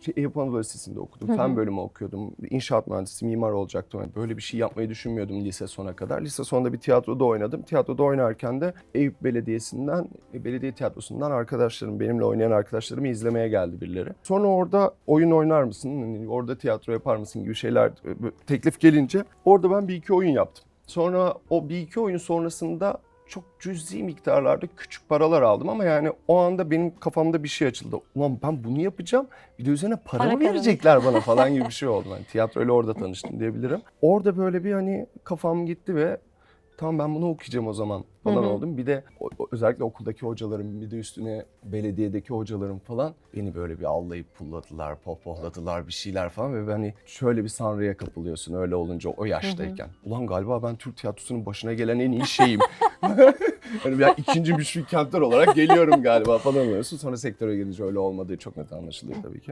şey, Eyüp Anadolu Lisesi'nde okudum. Hı hı. Fen bölümü okuyordum. İnşaat mühendisi, mimar olacaktım. Yani böyle bir şey yapmayı düşünmüyordum lise sona kadar. Lise sonunda bir tiyatroda oynadım. Tiyatroda oynarken de Eyüp Belediyesi'nden, e, belediye tiyatrosundan arkadaşlarım, benimle oynayan arkadaşlarımı izlemeye geldi birileri. Sonra orada oyun oynar mısın, hani orada tiyatro yapar mısın gibi şeyler e, teklif gelince orada ben bir iki oyun yaptım. Sonra o bir iki oyun sonrasında çok cüzi miktarlarda küçük paralar aldım ama yani o anda benim kafamda bir şey açıldı. Ulan ben bunu yapacağım bir de üzerine para, Para mı verecekler bana falan gibi bir şey oldu. Yani tiyatroyla orada tanıştım diyebilirim. Orada böyle bir hani kafam gitti ve tamam ben bunu okuyacağım o zaman falan Hı hı. oldum. Bir de o- özellikle okuldaki hocalarım bir de üstüne belediyedeki hocalarım falan beni böyle bir allayıp pulladılar, pohpohladılar bir şeyler falan ve ben hani şöyle bir sanrıya kapılıyorsun öyle olunca o yaştayken. Ulan galiba ben Türk tiyatrosunun başına gelen en iyi şeyim. hani ben ikinci Müşfik Kentler olarak geliyorum galiba falan oluyorsun. Sonra sektöre gelince öyle olmadığı çok net anlaşılıyor tabii ki.